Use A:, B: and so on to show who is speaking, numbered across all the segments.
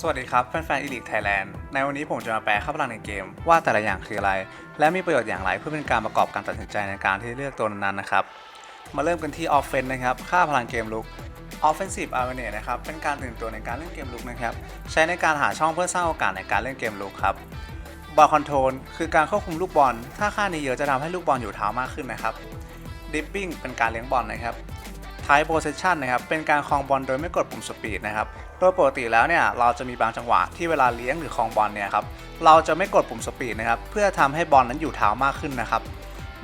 A: สวัสดีครับแฟนๆอีลิทไทยแลนด์ในวันนี้ผมจะมาแปลค่าพลังในเกม ว่าแต่ละอย่างคืออะไร และมีประโยชน์อย่างไรเพื่อเป็นการประกอบการตัดสินใจในการที่เลือกตัวนั้นๆนะครับ มาเริ่มกันที่ออฟเฟนนะครับ ค่าพลังเกมลุก Offensive a w a r e n e นะครับ เป็นการตื่นตัวในการเล่นเกมลุกนะครับ ใช้ในการหาช่องเพื่อสร้างโอกาสในการเล่นเกมลุกครับบอลคอนโทรลคือการควบคุมลูกบอล ถ้าค่านี้เยอะจะทำให้ลูกบอลอยู่เท้ามากขึ้นนะครับ Dipping เป็นการเลี้ยงบอลนะครับ Tight Possession นะครับเป็นการครองบอลโดยไม่กดปุ่มสปีดนะครับโดยปกติแล้วเนี่ยเราจะมีบางจังหวะที่เวลาเลี้ยงหรือครองบอลเนี่ยครับเราจะไม่กดปุ่มสปีดนะครับเพื่อทำให้บอลนั้นอยู่เท้ามากขึ้นนะครับ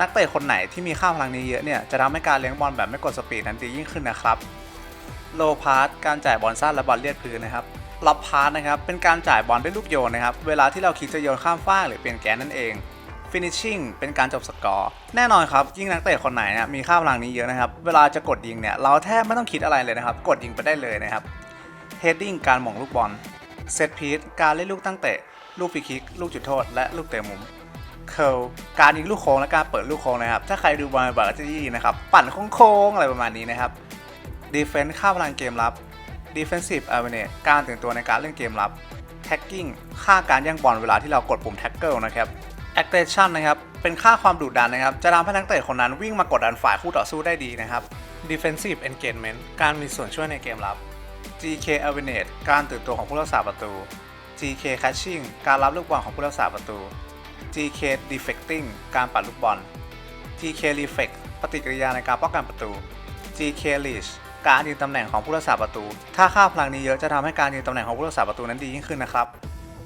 A: นักเตะคนไหนที่มีค่าพลังนี้เยอะเนี่ยจะทำให้การเลี้ยงบอลแบบไม่กดสปีดนั้นดียิ่งขึ้นนะครับโลพาสการจ่ายบอลสั้นและบอลเลียดพื้นนะครับล็อบพาสนะครับเป็นการจ่ายบอลด้วยลูกโยนนะครับเวลาที่เราคิดจะโยนข้ามฟากหรือเปลี่ยนแกนนั่นเอง finishing เป็นการจบสกอร์ แน่นอนครับ ยิ่งนักเตะคนไหนเนี่ยมีค่าพลังนี้เยอะนะครับ เวลาจะกดยิงเนี่ย เราแทบไม่ต้องคิดอะไรเลยนะครับ กดยิงไปได้เลยนะครับ heading การหม่งลูกบอล set piece การเล่นลูกตั้งเตะ ลูกฟรีคิก ลูกจุดโทษ และลูกเตะมุม curl การยิงลูกโค้งและการเปิดลูกโค้งนะครับ ถ้าใครดูบอลบ่อยๆก็จะยินนะครับ ปั่นโค้งๆอะไรประมาณนี้นะครับ defense ค่าพลังเกมรับ defensive awareness การตื่นตัวในการเล่นเกมรับ tagging ค่าการแย่งบอลเวลาที่เรากดปุ่ม tackle นะครับ aggression นะครับ เป็นค่าความดุดันนะครับ จะทำให้นักเตะคนนั้นวิ่งมากดดันฝ่ายคู่ต่อสู้ได้ดีนะครับ defensive engagement การมีส่วนช่วยในเกมรับ GK awareness การตื่นตัวของผู้รักษาประตู GK catching การรับลูกบอลของผู้รักษาประตู GK deflecting การปัดลูกบอล GK reflect ปฏิกิริยาในการป้องกันประตู GK leash การยืนตำแหน่งของผู้รักษาประตู ถ้าค่าพลังนี้เยอะจะทำให้การยืนตำแหน่งของผู้รักษาประตูนั้นดียิ่งขึ้นนะครับ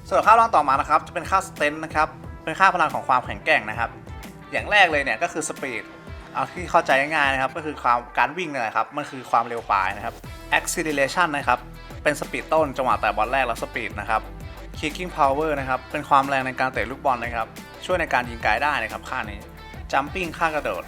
A: ส่วนค่าพลังต่อมานะครับจะเป็นค่า strength นะครับ เป็นค่าพลังของความแข็งแกร่งนะครับ อย่างแรกเลยเนี่ยก็คือ speed เอาที่เข้าใจง่ายๆนะครับ ก็คือความการวิ่งนี่แหละครับ มันคือความเร็วปลายนะครับ acceleration นะครับ เป็นสปีดต้นจังหวะแต่บอลแรกแล้วสปีดนะครับ kicking power นะครับ เป็นความแรงในการเตะลูกบอลนะครับ ช่วยในการยิงไกลได้นะครับค่านี้ jumping ค่ากระโดด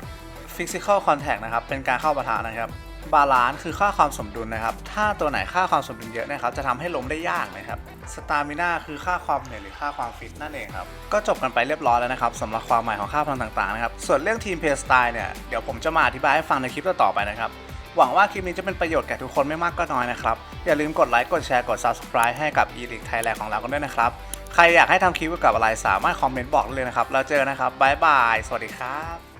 A: physical contact นะครับ เป็นการเข้าปะทะนะครับ บาลานซ์คือค่าความสมดุลนะครับ ถ้าตัวไหนค่าความสมดุลเยอะนะครับ จะทำให้ล้มได้ยากนะครับ สตามิน่าคือค่าความเหนื่อยหรือค่าความฟิตนั่นเองครับ ก็จบกันไปเรียบร้อยแล้วนะครับสำหรับความหมายของค่าพลังต่างๆนะครับ ส่วนเรื่องทีมเพลย์สไตล์เนี่ยเดี๋ยวผมจะมาอธิบายให้ฟังในคลิปต่อๆไปนะครับ หวังว่าคลิปนี้จะเป็นประโยชน์แก่ทุกคนไม่มากก็น้อยนะครับ อย่าลืมกดไลค์ กดแชร์ กด subscribe ให้กับ e l i t e Thailand ของเรากันด้วยนะครับ ใครอยากให้ทำคลิปเกี่ยวกับอะไรสามารถคอมเมนต์บอกได้เลยนะครับ แล้วเจอกันนะครับบ๊ายบาย สวัสดีครับ